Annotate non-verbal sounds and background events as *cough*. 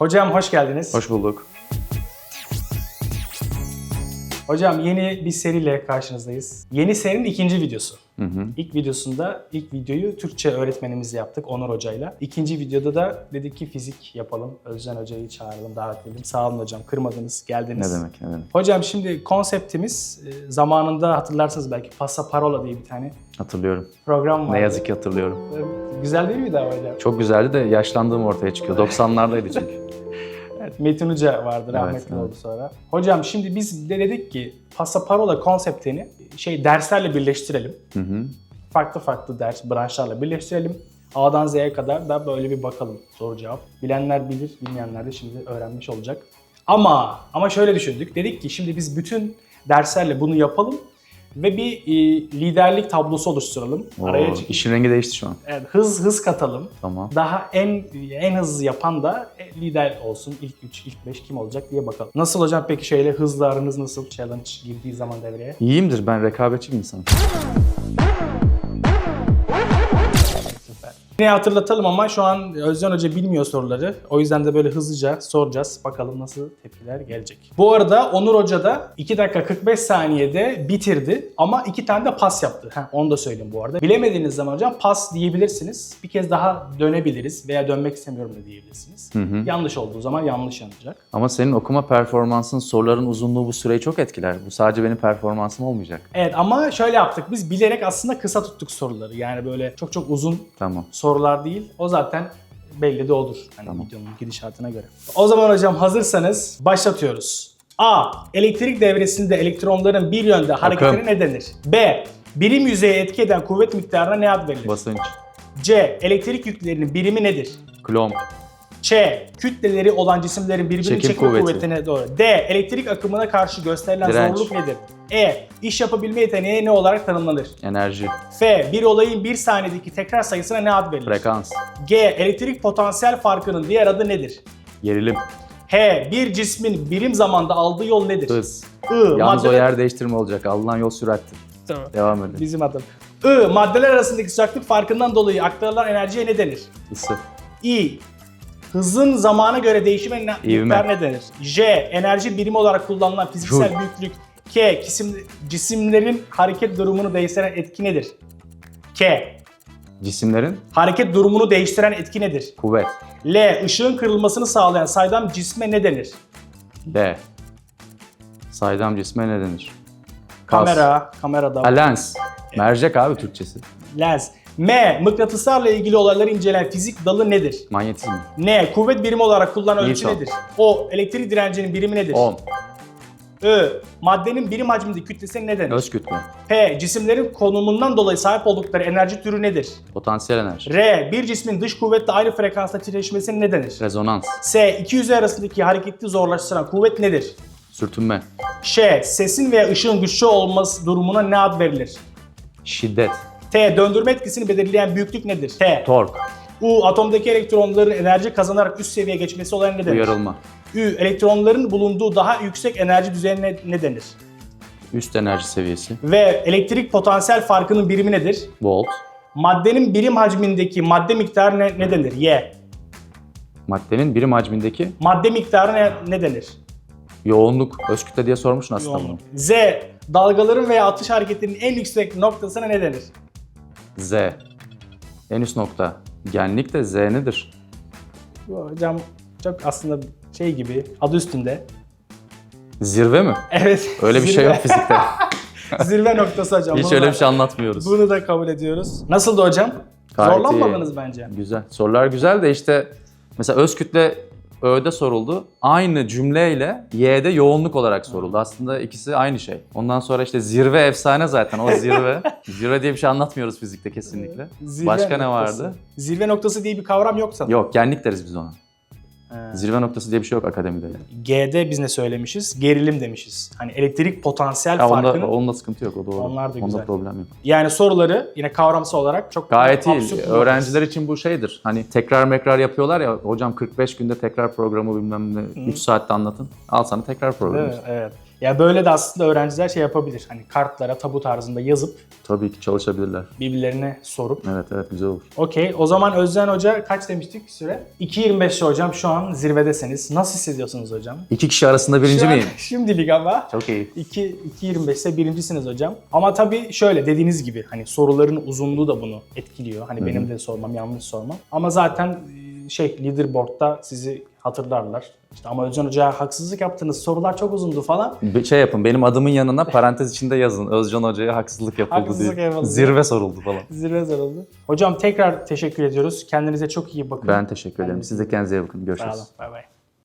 Hocam hoş geldiniz. Hoş bulduk. Hocam yeni bir seriyle karşınızdayız. Yeni serinin ikinci videosu. Hı hı. İlk videosunda ilk videoyu Türkçe öğretmenimizle yaptık Onur Hoca'yla. İkinci videoda da dedik ki fizik yapalım. Özcan Hoca'yı çağıralım, davet edelim. Sağ olun hocam, kırmadınız, Ne geldiniz. demek ne demek. Hocam şimdi konseptimiz e, zamanında hatırlarsanız belki Passaparola diye bir tane Hatırlıyorum. program vardı. Ne yazık ki hatırlıyorum. Güzel değil miydi ama hocam? Çok güzeldi de yaşlandığım ortaya çıkıyor. *laughs* 90'lardaydı çünkü. Evet, Metin Hoca vardı, Evet, rahmetli evet. oldu sonra. Hocam şimdi biz de dedik ki Passaparola konseptini şey derslerle birleştirelim. Hı hı. farklı farklı ders, branşlarla birleştirelim. A'dan Z'ye kadar da böyle bir bakalım soru cevap. Bilenler bilir, bilmeyenler de şimdi öğrenmiş olacak. Ama ama şöyle düşündük. Dedik ki şimdi biz bütün derslerle bunu yapalım ve bir e, liderlik tablosu oluşturalım. Oo, Araya çık- işin rengi değişti şu an. evet, hız hız katalım. Tamam. Daha en en hızlı yapan da e, lider olsun. İlk 3, ilk 5 kim olacak diye bakalım. Nasıl hocam peki şeyle hızlı aranız nasıl? Challenge girdiği zaman devreye. İyiyimdir ben rekabetçi bir insanım. Yine hatırlatalım ama şu an Özcan Hoca bilmiyor soruları. O yüzden de böyle hızlıca soracağız. Bakalım nasıl tepkiler gelecek. Bu arada Onur Hoca da 2 dakika 45 saniyede bitirdi ama 2 tane de pas yaptı. Heh, onu da söyleyeyim bu arada. Bilemediğiniz zaman hocam pas diyebilirsiniz. Bir kez daha dönebiliriz veya dönmek istemiyorum da diyebilirsiniz. Hı hı. Yanlış olduğu zaman yanlış yanacak. Ama senin okuma performansın soruların uzunluğu bu süreyi çok etkiler. Bu sadece benim performansım olmayacak. Evet ama şöyle yaptık. Biz bilerek aslında kısa tuttuk soruları. Yani böyle çok çok uzun Tamam. Sorular değil. O zaten belli de odur. Hani Tamam. videonun gidişatına göre. O zaman hocam hazırsanız başlatıyoruz. A. Elektrik devresinde elektronların bir yönde hareketine ne denir? B. Birim yüzeye etki eden kuvvet miktarına ne ad verilir? Basınç. C. Elektrik yüklerinin birimi nedir? Klom. Ç. Kütleleri olan cisimlerin birbirini Çekim çekme kuvveti. kuvvetine doğru. D. Elektrik akımına karşı gösterilen Direnç. zorluk nedir? E. İş yapabilme yeteneği ne olarak tanımlanır? Enerji. F. Bir olayın bir saniyedeki tekrar sayısına ne ad verilir? Frekans. G. Elektrik potansiyel farkının diğer adı nedir? Gerilim. H. Bir cismin birim zamanda aldığı yol nedir? Hız. I. Yalnız o maddeler- yer değiştirme olacak. Alınan yol sürattir. Tamam. Devam edelim. Bizim adım. I. Maddeler arasındaki sıcaklık farkından dolayı aktarılan enerjiye ne denir? Isı. I. Hızın zamana göre değişime ne, İvme. miktar ne denir? J. Enerji birimi olarak kullanılan fiziksel Joule. büyüklük. K. Cisim, cisimlerin hareket durumunu değiştiren etki nedir? K. Cisimlerin Hareket durumunu değiştiren etki nedir? kuvvet. L. Işığın kırılmasını sağlayan saydam cisme ne denir? B. Saydam cisme ne denir? Kas. Kamera, kamerada. Ha, lens. Mercek abi Türkçesi. Lens. M. Mıknatıslarla ilgili olayları incelen fizik dalı nedir? Manyetizm. N. Kuvvet birimi olarak kullanılan ölçü Newton. nedir? O. Elektrik direncinin birimi nedir? Ohm. Ö. Maddenin birim hacmindeki kütlesi ne denir? Öz kütle. P. Cisimlerin konumundan dolayı sahip oldukları enerji türü nedir? Potansiyel enerji. R. Bir cismin dış kuvvetle aynı frekansta titreşmesine ne denir? Rezonans. S. İki yüzey arasındaki hareketi zorlaştıran kuvvet nedir? Sürtünme. Ş. Sesin veya ışığın güçlü olması durumuna ne ad verilir? Şiddet. T. Döndürme etkisini belirleyen büyüklük nedir? T. Tork. U. Atomdaki elektronların enerji kazanarak üst seviyeye geçmesi olan ne denir? Uyarılma. Ü. Elektronların bulunduğu daha yüksek enerji düzeyine ne denir? Üst enerji seviyesi. V. Elektrik potansiyel farkının birimi nedir? Volt. Maddenin birim hacmindeki madde miktarı ne, ne denir? Y. Maddenin birim hacmindeki Madde miktarı ne, ne denir? yoğunluk. Öz kütle diye sormuşsun aslında bunu. Z. Dalgaların veya atış hareketinin en yüksek noktasına ne denir? Z. En üst nokta. Genlik de Z nedir? Hocam çok aslında şey gibi adı üstünde. Zirve mi? Evet. Öyle bir şey yok fizikte. *laughs* Zirve noktası hocam. Hiç Bunu öyle da- bir şey anlatmıyoruz. Bunu da kabul ediyoruz. Nasıldı hocam? Gayet Zorlanmadınız iyi. bence. Güzel. Sorular güzel de işte mesela öz kütle Ö'de soruldu. Aynı cümleyle Y'de yoğunluk olarak soruldu. Aslında ikisi aynı şey. Ondan sonra işte zirve efsane zaten. O zirve. *laughs* zirve diye bir şey anlatmıyoruz fizikte kesinlikle. Zirve Başka ne noktası. vardı? Zirve noktası diye bir kavram yok sanırım. Yok genlik deriz biz ona. He. Zirve noktası diye bir şey yok akademide. G'de biz ne söylemişiz? Gerilim demişiz. Hani elektrik potansiyel Ya onda, farkının. onunla sıkıntı yok o doğru. Onlar da Onda güzel. problem yok. Yani soruları yine kavramsal olarak çok Gayet iyi. Öğrenciler için bu şeydir. Hani tekrar mekrar yapıyorlar ya hocam 45 günde tekrar programı bilmem ne 3 saatte anlatın. Al sana tekrar programı. mi? Evet. Ya böyle de aslında öğrenciler şey yapabilir. Hani kartlara tabu tarzında yazıp Tabii ki çalışabilirler. birbirlerine sorup. Evet evet güzel olur. Okey. O zaman Özden Hoca kaç demiştik süre? 2.25 hocam şu an zirvedesiniz. Nasıl hissediyorsunuz hocam? İki kişi arasında birinci Şu an- miyim? *laughs* Şimdilik ama. Çok iyi. 2 2.25 ise birincisiniz hocam. Ama tabii şöyle dediğiniz gibi hani soruların uzunluğu da bunu etkiliyor. Hani benim de sormam, yanlış sormam. Ama zaten şey leaderboard'da sizi hatırlarlar. İşte ama Özcan Hoca'ya haksızlık yaptınız, sorular çok uzundu falan. Bir şey yapın benim adımın yanına parantez içinde yazın. Özcan Hoca'ya haksızlık yapıldı Haksızlık diye. yapıldı. Zirve soruldu falan. Zirve soruldu. Hocam tekrar teşekkür ediyoruz. Kendinize çok iyi bakın. Ben teşekkür ederim. Siz de kendinize iyi bakın. Sağ Görüşürüz. olun. Bay bay.